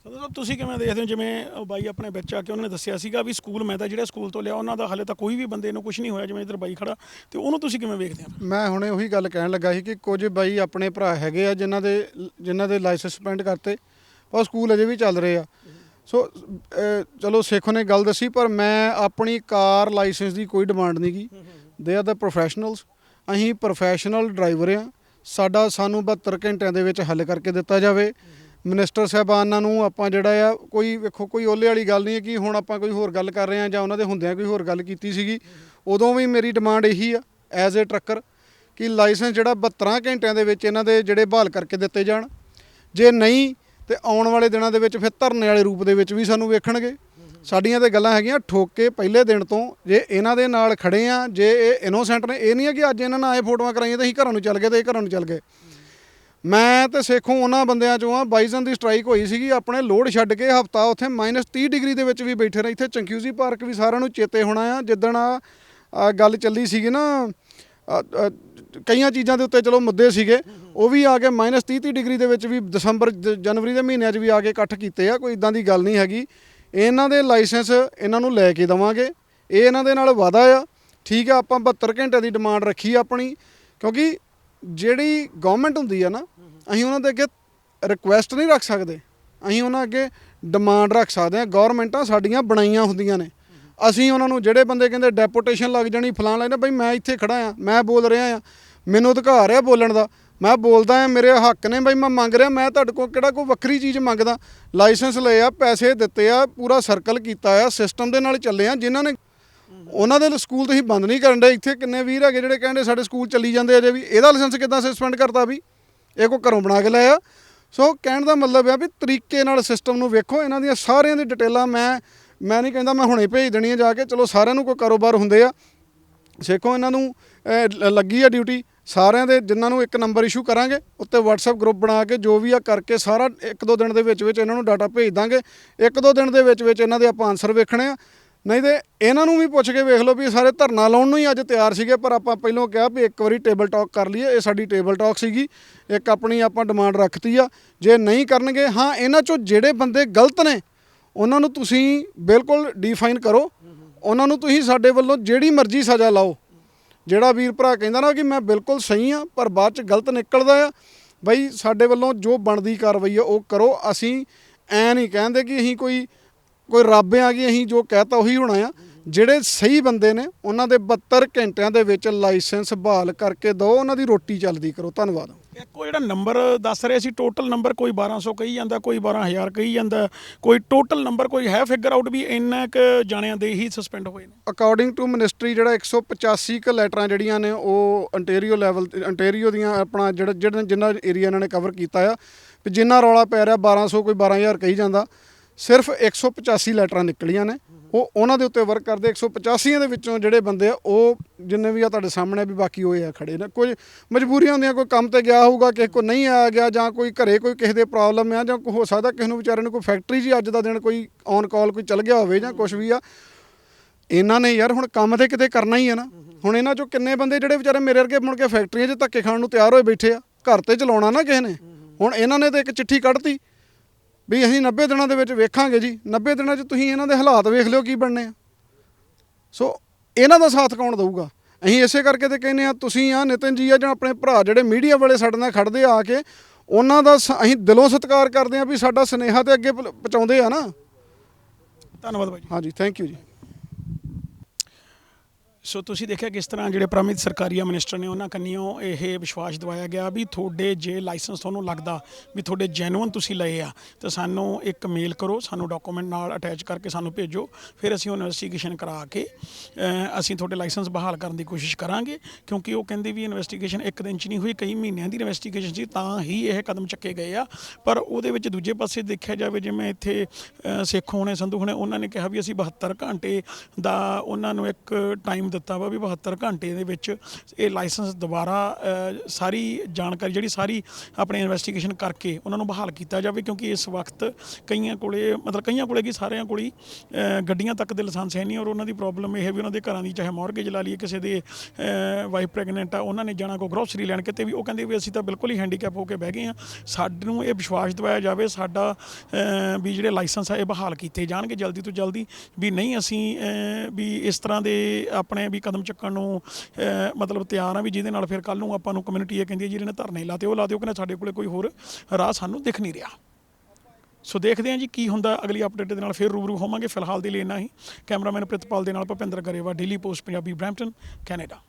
ਸਦਰ ਸਾਹਿਬ ਤੁਸੀਂ ਕਿਵੇਂ ਦੇਖਦੇ ਹੋ? ਜਿਵੇਂ ਉਹ ਬਾਈ ਆਪਣੇ ਵਿੱਚ ਆ ਕੇ ਉਹਨਾਂ ਨੇ ਦੱਸਿਆ ਸੀਗਾ ਵੀ ਸਕੂਲ, ਮੈਂ ਤਾਂ ਜਿਹੜੇ ਸਕੂਲ ਤੋਂ ਲਿਆ, ਉਹਨਾਂ ਦਾ ਹਾਲੇ ਤਾਂ ਕੋਈ ਵੀ ਬੰਦੇ ਨੂੰ ਕੁਝ ਨਹੀਂ ਹੋਇਆ, ਜਿਵੇਂ ਇਧਰ ਬਾਈ ਖੜਾ। ਤੇ ਉਹਨੂੰ ਤੁਸੀਂ ਕਿਵੇਂ ਵੇਖਦੇ ਹੋ? ਮੈਂ ਹੁਣੇ ਉਹੀ ਗੱਲ ਕਹਿਣ ਲੱਗਾ ਸੀ ਕਿ ਕੁਝ ਬਾਈ ਆਪਣੇ ਭਰਾ ਹੈਗੇ ਆ, ਜਿਨ੍ਹਾਂ ਦੇ ਜਿਨ੍ਹਾਂ ਦੇ ਲਾਇਸੈਂਸ ਸਸਪੈਂਡ ਕਰਤੇ, ਪਰ ਸਕੂਲ ਅਜੇ ਵੀ ਚੱਲ ਰਹੇ ਆ। ਸੋ ਚਲੋ ਸੇਖੋ ਨੇ ਗੱਲ ਦੱਸੀ, ਪਰ ਮੈਂ ਆਪਣੀ ਕਾਰ ਲਾਇਸੈਂਸ ਦੀ ਕੋਈ ਡਿਮਾਂਡ ਨਹੀਂ ਕੀ ਦੇ ਆਰ ਦਾ ਪ੍ਰੋਫੈਸ਼ਨਲਸ ਅਸੀਂ ਪ੍ਰੋਫੈਸ਼ਨਲ ਡਰਾਈਵਰ ਆ। ਸਾਡਾ ਸਾਨੂੰ 72 ਘੰਟਿਆਂ ਦੇ ਵਿੱਚ ਹੱਲ ਕਰਕੇ ਦਿੱਤਾ ਜਾਵੇ। ਮਿਨਿਸਟਰ ਸਾਹਿਬਾਨਾਂ ਨੂੰ ਆਪਾਂ ਜਿਹੜਾ ਆ, ਕੋਈ ਵੇਖੋ, ਕੋਈ ਓਲੇ ਵਾਲੀ ਗੱਲ ਨਹੀਂ ਹੈ ਕਿ ਹੁਣ ਆਪਾਂ ਕੋਈ ਹੋਰ ਗੱਲ ਕਰ ਰਹੇ ਆ ਜਾਂ ਉਹਨਾਂ ਦੇ ਹੁੰਦਿਆਂ ਕੋਈ ਹੋਰ ਗੱਲ ਕੀਤੀ ਸੀਗੀ। ਉਦੋਂ ਵੀ ਮੇਰੀ ਡਿਮਾਂਡ ਇਹੀ ਆ ਐਜ਼ ਅ ਟਰੱਕਰ ਕਿ ਲਾਇਸੈਂਸ ਜਿਹੜਾ 72 ਘੰਟਿਆਂ ਦੇ ਵਿੱਚ ਇਹਨਾਂ ਦੇ ਜਿਹੜੇ ਬਹਾਲ ਕਰਕੇ ਦਿੱਤੇ ਜਾਣ। ਜੇ ਨਹੀਂ, ਤੇ ਆਉਣ ਵਾਲੇ ਦਿਨਾਂ ਦੇ ਵਿੱਚ ਫਿਰ ਧਰਨੇ ਵਾਲੇ ਰੂਪ ਦੇ ਵਿੱਚ ਵੀ ਸਾਨੂੰ ਵੇਖਣਗੇ। ਸਾਡੀਆਂ ਤੇ ਗੱਲਾਂ ਹੈਗੀਆਂ ਠੋਕੇ ਪਹਿਲੇ ਦਿਨ ਤੋਂ, ਜੇ ਇਹਨਾਂ ਦੇ ਨਾਲ ਖੜੇ ਆ ਜੇ ਇਹ ਇਨੋਸੈਂਟ ਨੇ, ਇਹ ਨਹੀਂ ਹੈ ਕਿ ਅੱਜ ਇਹਨਾਂ ਨਾਲ ਆਏ ਫੋਟੋਆਂ ਕਰਾਈਆਂ ਤੇ ਅਸੀਂ ਘਰਾਂ ਨੂੰ ਚੱਲ ਗਏ ਤੇ ਇਹ ਘਰਾਂ ਨੂੰ ਚੱਲ ਗਏ। ਮੈਂ ਤੇ ਸੇਖੋਂ ਉਹਨਾਂ ਬੰਦਿਆਂ ਚੋਂ ਆ, ਬਾਈਜ਼ਨ ਦੀ ਸਟ੍ਰਾਈਕ ਹੋਈ ਸੀਗੀ, ਆਪਣੇ ਲੋਡ ਛੱਡ ਕੇ ਹਫਤਾ ਉੱਥੇ -30 ਡਿਗਰੀ ਦੇ ਵਿੱਚ ਵੀ ਬੈਠੇ ਰਹੇ। ਇੱਥੇ ਚੰਕਿਊਜ਼ੀ ਪਾਰਕ ਵੀ ਸਾਰਿਆਂ ਨੂੰ ਚੇਤੇ ਹੋਣਾ ਆ। ਜਿੱਦਣ ਆ ਗੱਲ ਚੱਲੀ ਸੀਗੀ ਨਾ ਕਈਆਂ ਚੀਜ਼ਾਂ ਦੇ ਉੱਤੇ ਚਲੋ ਮੁੱਦੇ ਸੀਗੇ, ਉਹ ਵੀ ਆ ਕੇ -30 ਡਿਗਰੀ ਦੇ ਵਿੱਚ ਵੀ ਦਸੰਬਰ, ਜ- ਜਨਵਰੀ ਦੇ ਮਹੀਨਿਆਂ 'ਚ ਵੀ ਆ ਕੇ ਇਕੱਠ ਕੀਤੇ ਆ, ਕੋਈ ਇਦਾਂ ਦੀ ਗੱਲ ਨਹੀਂ ਹੈਗੀ। ਇਹਨਾਂ ਦੇ ਲਾਇਸੈਂਸ ਇਹਨਾਂ ਨੂੰ ਲੈ ਕੇ ਦਵਾਂਗੇ। ਇਹ ਇਹਨਾਂ ਦੇ ਨਾਲ ਵਾਦਾ ਆ। ਠੀਕ ਆ, ਆਪਾਂ 72 ਘੰਟੇ ਦੀ ਡਿਮਾਂਡ ਰੱਖੀ ਆਪਣੀ, ਕਿਉਂਕਿ ਜਿਹੜੀ ਗਵਰਨਮੈਂਟ ਹੁੰਦੀ ਆ ਨਾ, ਅਸੀਂ ਉਹਨਾਂ ਦੇ ਅੱਗੇ ਰਿਕੁਐਸਟ ਨਹੀਂ ਰੱਖ ਸਕਦੇ। ਅਸੀਂ ਉਹਨਾਂ ਅੱਗੇ ਡਿਮਾਂਡ ਰੱਖ ਸਕਦੇ ਹਾਂ। ਗਵਰਨਮੈਂਟਾਂ ਸਾਡੀਆਂ ਬਣਾਈਆਂ ਹੁੰਦੀਆਂ ਨੇ। ਅਸੀਂ ਉਹਨਾਂ ਨੂੰ ਜਿਹੜੇ ਬੰਦੇ ਕਹਿੰਦੇ ਡੈਪੂਟੇਸ਼ਨ ਲੱਗ ਜਾਣੀ, ਫਲਾਣ ਲੈਣਾ ਬਈ ਮੈਂ ਇੱਥੇ ਖੜਾ ਆ, ਮੈਂ ਬੋਲ ਰਿਹਾ ਆ, ਮੈਨੂੰ ਅਧਿਕਾਰ ਆ ਬੋਲਣ ਦਾ। ਮੈਂ ਬੋਲਦਾ ਆ, ਮੇਰੇ ਹੱਕ ਨੇ, ਬਈ ਮੈਂ ਮੰਗ ਰਿਹਾ, ਮੈਂ ਤੁਹਾਡੇ ਕੋਲ ਕਿਹੜਾ ਕੋਈ ਵੱਖਰੀ ਚੀਜ਼ ਮੰਗਦਾ। ਲਾਇਸੈਂਸ ਲਏ ਆ, ਪੈਸੇ ਦਿੱਤੇ ਆ, ਪੂਰਾ ਸਰਕਲ ਕੀਤਾ ਆ ਸਿਸਟਮ ਦੇ ਨਾਲ ਚੱਲੇ ਆ, ਜਿਨ੍ਹਾਂ ਨੇ ਉਹਨਾਂ ਦੇ ਸਕੂਲ ਤੁਸੀਂ ਬੰਦ ਨਹੀਂ ਕਰਨ ਦੇ ਇੱਥੇ ਕਿੰਨੇ ਵੀਰ ਹੈਗੇ ਜਿਹੜੇ ਕਹਿੰਦੇ ਸਾਡੇ ਸਕੂਲ ਚੱਲੀ ਜਾਂਦੇ ਅਜੇ ਵੀ, ਇਹਦਾ ਲਾਇਸੈਂਸ ਕਿੱਦਾਂ ਸਸਪੈਂਡ ਕਰਤਾ ਵੀ? ਇਹ ਕੋ ਘਰੋਂ ਬਣਾ ਕੇ ਲਿਆ ਸੋ ਕਹਿਣ ਦਾ ਮਤਲਬ ਆ ਵੀ ਤਰੀਕੇ ਨਾਲ ਸਿਸਟਮ ਨੂੰ ਵੇਖੋ, ਇਹਨਾਂ ਦੀਆਂ ਸਾਰਿਆਂ ਦੀ ਡਿਟੇਲਾਂ ਮੈਂ ਮੈਂ ਨਹੀਂ ਕਹਿੰਦਾ ਮੈਂ ਹੁਣੇ ਭੇਜ ਦੇਣੀ ਆ ਜਾ ਕੇ, ਚਲੋ ਸਾਰਿਆਂ ਨੂੰ ਕੋਈ ਕਾਰੋਬਾਰ ਹੁੰਦੇ ਆ। ਸੇਖੋ ਇਹਨਾਂ ਨੂੰ ਲ- ਲੱਗੀ ਆ ਡਿਊਟੀ ਸਾਰਿਆਂ ਦੇ, ਜਿਨ੍ਹਾਂ ਨੂੰ ਇੱਕ ਨੰਬਰ ਇਸ਼ੂ ਕਰਾਂਗੇ, ਉੱਤੇ WhatsApp ਗਰੁੱਪ ਬਣਾ ਕੇ ਜੋ ਵੀ ਆ ਕਰਕੇ ਸਾਰਾ ਇੱਕ ਦੋ ਦਿਨ ਦੇ ਵਿੱਚ ਵਿੱਚ ਇਹਨਾਂ ਨੂੰ ਡਾਟਾ ਭੇਜ ਦਾਂਗੇ। ਇੱਕ ਦੋ ਦਿਨ ਦੇ ਵਿੱਚ ਵਿੱਚ ਇਹਨਾਂ ਦੇ ਆਪਾਂ ਆਨਸਰ ਵੇਖਣੇ ਆ। ਨਹੀਂ ਤੇ ਇਹਨਾਂ ਨੂੰ ਵੀ ਪੁੱਛ ਕੇ ਵੇਖ ਲਓ ਵੀ ਸਾਰੇ ਧਰਨਾ ਲਾਉਣ ਨੂੰ ਹੀ ਅੱਜ ਤਿਆਰ ਸੀਗੇ, ਪਰ ਆਪਾਂ ਪਹਿਲਾਂ ਕਿਹਾ ਵੀ ਇੱਕ ਵਾਰੀ ਟੇਬਲ ਟਾਕ ਕਰ ਲਈਏ, ਇਹ ਸਾਡੀ ਟੇਬਲ ਟਾਕ ਸੀਗੀ, ਇੱਕ ਆਪਣੀ ਆਪਾਂ ਡਿਮਾਂਡ ਰੱਖਤੀ ਆ, ਜੇ ਨਹੀਂ ਕਰਨਗੇ, ਹਾਂ, ਇਹਨਾਂ ਚੋਂ ਜਿਹੜੇ ਬੰਦੇ ਗਲਤ ਨੇ, ਉਹਨਾਂ ਨੂੰ ਤੁਸੀਂ ਬਿਲਕੁਲ ਡਿਫਾਈਨ ਕਰੋ, ਉਹਨਾਂ ਨੂੰ ਤੁਸੀਂ ਸਾਡੇ ਵੱਲੋਂ ਜਿਹੜੀ ਮਰਜ਼ੀ ਸਜ਼ਾ ਲਾਓ। ਜਿਹੜਾ ਵੀਰ ਭਰਾ ਕਹਿੰਦਾ ਨਾ ਕਿ ਮੈਂ ਬਿਲਕੁਲ ਸਹੀ ਆ, ਪਰ ਬਾਅਦ ਚ ਗਲਤ ਨਿਕਲਦਾ ਆ, ਬਈ ਸਾਡੇ ਵੱਲੋਂ ਜੋ ਬਣਦੀ ਕਾਰਵਾਈ ਆ, ਉਹ ਕਰੋ, ਅਸੀਂ ਐ ਨਹੀਂ ਕਹਿੰਦੇ ਕਿ ਅਸੀਂ ਕੋਈ ਕੋਈ ਰੱਬ ਆ ਕਿ ਅਸੀਂ ਜੋ ਕਹਤਾ ਉਹੀ ਹੋਣਾ ਆ। ਜਿਹੜੇ ਸਹੀ ਬੰਦੇ ਨੇ ਉਹਨਾਂ ਦੇ 72 ਘੰਟਿਆਂ ਦੇ ਵਿੱਚ ਲਾਇਸੈਂਸ ਬਹਾਲ ਕਰਕੇ ਦਿਓ ਉਹਨਾਂ ਦੀ ਰੋਟੀ ਚੱਲਦੀ ਕਰੋ। ਧੰਨਵਾਦ। ਇੱਕ ਜਿਹੜਾ ਨੰਬਰ ਦੱਸ ਰਹੇ ਸੀ ਟੋਟਲ ਨੰਬਰ ਕੋਈ 1200 ਕਹੀ ਜਾਂਦਾ ਕੋਈ 12000 ਕਹੀ ਜਾਂਦਾ ਕੋਈ ਟੋਟਲ ਨੰਬਰ ਕੋਈ ਹੈ ਫਿਗਰ ਆਊਟ ਵੀ ਇੰਨਾ ਕੁ ਜਾਣਿਆਂ ਦੇ ਹੀ ਸਸਪੈਂਡ ਹੋਏ ਨੇ? ਅਕੋਰਡਿੰਗ ਟੂ ਮਿਨਿਸਟਰੀ ਜਿਹੜਾ 185 ਕ ਲੈਟਰਾਂ ਜਿਹੜੀਆਂ ਨੇ ਉਹ ਅੰਟੇਰੀਓ ਲੈਵਲ ਅੰਟੇਰੀਓ ਦੀਆਂ ਆਪਣਾ ਜਿਹੜਾ ਜਿਹੜਾ ਜਿੰਨਾ ਏਰੀਆ ਇਹਨਾਂ ਨੇ ਕਵਰ ਕੀਤਾ ਆ ਵੀ ਜਿੰਨਾ ਰੌਲਾ ਪੈ ਰਿਹਾ 1200 ਕੋਈ 12000 ਕਹੀ ਜਾਂਦਾ। ਸਿਰਫ 185 ਲੈਟਰਾਂ ਨਿਕਲੀਆਂ ਨੇ। ਉਹ ਉਹਨਾਂ ਦੇ ਉੱਤੇ ਵਰਕ ਕਰਦੇ। 185 ਦੇ ਵਿੱਚੋਂ ਜਿਹੜੇ ਬੰਦੇ ਆ, ਉਹ ਜਿੰਨੇ ਵੀ ਆ ਤੁਹਾਡੇ ਸਾਹਮਣੇ ਵੀ ਬਾਕੀ ਹੋਏ ਆ ਖੜੇ ਨੇ। ਕੁਝ ਮਜਬੂਰੀਆਂ ਹੁੰਦੀਆਂ, ਕੋਈ ਕੰਮ ਤੇ ਗਿਆ ਹੋਊਗਾ, ਕਿਸੇ ਕੋ ਨਹੀਂ ਆਇਆ ਗਿਆ ਜਾਂ ਕੋਈ ਘਰੇ ਕੋਈ ਕਿਸੇ ਦੇ ਪ੍ਰੋਬਲਮ ਆ ਜਾਂ ਕੋਈ ਹੋ ਸਕਦਾ ਕਿਸੇ ਨੂੰ ਵਿਚਾਰੇ ਨੂੰ ਕੋਈ ਫੈਕਟਰੀ 'ਚ ਹੀ ਅੱਜ ਦਾ ਦਿਨ ਕੋਈ ਔਨ ਕਾਲ ਕੋਈ ਚੱਲ ਗਿਆ ਹੋਵੇ ਜਾਂ ਕੁਝ ਵੀ ਆ। ਇਹਨਾਂ ਨੇ ਯਾਰ ਹੁਣ ਕੰਮ ਤੇ ਕਿਤੇ ਕਰਨਾ ਹੀ ਆ ਨਾ। ਹੁਣ ਇਹਨਾਂ ਚੋਂ ਕਿੰਨੇ ਬੰਦੇ ਜਿਹੜੇ ਵਿਚਾਰੇ ਮੇਰੇ ਵਰਗੇ ਮੁੜ ਕੇ ਫੈਕਟਰੀਆਂ 'ਚ ਧੱਕੇ ਖਾਣ ਨੂੰ ਤਿਆਰ ਹੋਏ ਬੈਠੇ ਆ, ਘਰ ਤੇ ਚਲਾਉਣਾ ਨਾ ਕਿਸੇ ਨੇ। ਹੁਣ ਇਹਨਾਂ ਨੇ ਤਾਂ ਇੱਕ ਚਿੱਠੀ ਕੱਢਤੀ। ਵੀ ਅਸੀਂ 90 ਦਿਨਾਂ ਦੇ ਵਿੱਚ ਵੇਖਾਂਗੇ ਜੀ। 90 ਦਿਨਾਂ 'ਚ ਤੁਸੀਂ ਇਹਨਾਂ ਦੇ ਹਾਲਾਤ ਵੇਖ ਲਿਓ ਕੀ ਬਣਨੇ ਆ। ਸੋ ਇਹਨਾਂ ਦਾ ਸਾਥ ਕੌਣ ਦਊਗਾ? ਅਸੀਂ ਇਸੇ ਕਰਕੇ ਤੇ ਕਹਿੰਦੇ ਆ ਤੁਸੀਂ ਆ ਨਿਤਨ ਜੀ ਆ ਜਾਂ ਆਪਣੇ ਭਰਾ ਜਿਹੜੇ ਮੀਡੀਆ ਵਾਲੇ ਸਾਡੇ ਨਾਲ ਖੜਦੇ ਆ ਕੇ ਉਹਨਾਂ ਦਾ ਅਸੀਂ ਦਿਲੋਂ ਸਤਿਕਾਰ ਕਰਦੇ ਆ ਵੀ ਸਾਡਾ ਸਨੇਹਾ ਤੇ ਅੱਗੇ ਪਹੁੰਚਾਉਂਦੇ ਆ ਨਾ। ਧੰਨਵਾਦ ਜੀ। ਹਾਂਜੀ ਥੈਂਕ ਯੂ ਜੀ। ਸੋ ਤੁਸੀਂ ਦੇਖਿਆ ਕਿਸ ਤਰ੍ਹਾਂ ਜਿਹੜੇ ਪ੍ਰਮਿਤ ਸਰਕਾਰੀਆ ਮਿਨਿਸਟਰ ਨੇ ਉਹਨਾਂ ਕੰਨਿਓ ਇਹ ਵਿਸ਼ਵਾਸ ਦਿਵਾਇਆ ਗਿਆ ਵੀ ਤੁਹਾਡੇ ਜੇ ਲਾਇਸੈਂਸ ਤੁਹਾਨੂੰ ਲੱਗਦਾ ਵੀ ਤੁਹਾਡੇ ਜੈਨੂਅਨ ਤੁਸੀਂ ਲਏ ਆ ਤਾਂ ਸਾਨੂੰ ਇੱਕ ਮੇਲ ਕਰੋ ਸਾਨੂੰ ਡਾਕੂਮੈਂਟ ਨਾਲ ਅਟੈਚ ਕਰਕੇ ਸਾਨੂੰ ਭੇਜੋ ਫਿਰ ਅਸੀਂ ਉਹ ਇਨਵੈਸਟੀਗੇਸ਼ਨ ਕਰਾ ਕੇ ਅਸੀਂ ਤੁਹਾਡੇ ਲਾਇਸੈਂਸ ਬਹਾਲ ਕਰਨ ਦੀ ਕੋਸ਼ਿਸ਼ ਕਰਾਂਗੇ ਕਿਉਂਕਿ ਉਹ ਕਹਿੰਦੇ ਵੀ ਇਨਵੈਸਟੀਗੇਸ਼ਨ ਇੱਕ ਦਿਨ ਚ ਨਹੀਂ ਹੋਈ ਕਈ ਮਹੀਨਿਆਂ ਦੀ ਇਨਵੈਸਟੀਗੇਸ਼ਨ ਸੀ ਤਾਂ ਹੀ ਇਹ ਕਦਮ ਚੱਕੇ ਗਏ ਆ। ਪਰ ਉਹਦੇ ਵਿੱਚ ਦੂਜੇ ਪਾਸੇ ਦੇਖਿਆ ਜਾਵੇ ਜਿਵੇਂ ਇੱਥੇ ਅ, ਸਿੱਖ ਹੋਣੇ ਸੰਧੂ ਹੋਣੇ ਉਹਨਾਂ ਨੇ ਕਿਹਾ ਵੀ ਅਸੀਂ 72 ਘੰਟੇ ਦਾ ਉਹਨਾਂ ਨੂੰ ਇੱਕ ਟਾਈਮ ਦਿੱਤਾ ਵਾ ਵੀ 72 ਘੰਟੇ ਦੇ ਵਿੱਚ ਇਹ ਲਾਇਸੈਂਸ ਦੁਬਾਰਾ ਸਾਰੀ ਜਾਣਕਾਰੀ ਜਿਹੜੀ ਸਾਰੀ ਆਪਣੇ ਇਨਵੈਸਟੀਗੇਸ਼ਨ ਕਰਕੇ ਉਹਨਾਂ ਨੂੰ ਬਹਾਲ ਕੀਤਾ ਜਾਵੇ ਕਿਉਂਕਿ ਇਸ ਵਕਤ ਕਈਆਂ ਕੋਲੇ, ਮਤਲਬ ਕਈਆਂ ਕੋਲੇ ਕੀ ਸਾਰਿਆਂ ਕੋਲ ਹੀ ਗੱਡੀਆਂ ਤੱਕ ਦੇ ਲਾਇਸੈਂਸ ਹੈ ਨਹੀਂ ਔਰ ਉਹਨਾਂ ਦੀ ਪ੍ਰੋਬਲਮ ਇਹ ਹੈ ਵੀ ਉਹਨਾਂ ਦੇ ਘਰਾਂ ਦੀ ਚਾਹੇ ਮਾਰਗੇਜ ਲਾ ਲਈਏ, ਕਿਸੇ ਦੇ ਵਾਈਫ ਪ੍ਰੈਗਨੈਂਟ ਆ, ਉਹਨਾਂ ਨੇ ਜਾਣਾ ਕੋ ਗਰੋਸਰੀ ਲੈਣ ਕਿਤੇ ਵੀ, ਉਹ ਕਹਿੰਦੇ ਵੀ ਅਸੀਂ ਤਾਂ ਬਿਲਕੁਲ ਹੀ ਹੈਂਡੀਕੈਪ ਹੋ ਕੇ ਬਹਿ ਗਏ ਆ ਸਾਨੂੰ ਇਹ ਵਿਸ਼ਵਾਸ ਦਿਵਾਇਆ ਜਾਵੇ, ਸਾਡਾ ਵੀ ਜਿਹੜੇ ਲਾਇਸੈਂਸ ਆ ਇਹ ਬਹਾਲ ਕੀਤੇ ਜਾਣਗੇ ਜਲਦੀ ਤੋਂ ਜਲਦੀ ਵੀ ਨਹੀਂ ਅਸੀਂ ਵੀ ਇਸ ਤਰ੍ਹਾਂ ਦੇ ਆਪਣੇ ਵੀ ਕਦਮ ਚੱਕਣ ਨੂੰ ਮਤਲਬ ਤਿਆਰ ਆ ਵੀ ਜਿਹਦੇ ਨਾਲ ਫਿਰ ਕੱਲ ਨੂੰ ਆਪਾਂ ਨੂੰ ਕਮਿਊਨਿਟੀ ਇਹ ਕਹਿੰਦੀ ਹੈ ਜਿਹੜੇ ਨੇ ਧਰਨੇ ਲਾਤੇ, ਉਹ ਲਾਤੇ, ਉਹ ਕਹਿੰਦੇ ਸਾਡੇ ਕੋਲੇ ਕੋਈ ਹੋਰ ਰਾਹ ਸਾਨੂੰ ਦਿਖ ਨਹੀਂ ਰਿਹਾ। ਸੋ ਦੇਖਦੇ ਹਾਂ ਜੀ ਕੀ ਹੁੰਦਾ, ਅਗਲੀ ਅਪਡੇਟ ਦੇ ਨਾਲ ਫਿਰ ਰੂਬਰੂ ਹੋਵਾਂਗੇ। ਫਿਲਹਾਲ ਦੇ ਲਈ ਇੰਨਾ ਹੀ। ਕੈਮਰਾਮੈਨ ਪ੍ਰਿਤਪਾਲ ਦੇ ਨਾਲ Bhupinder Grewal Daily Post Punjabi Brampton Canada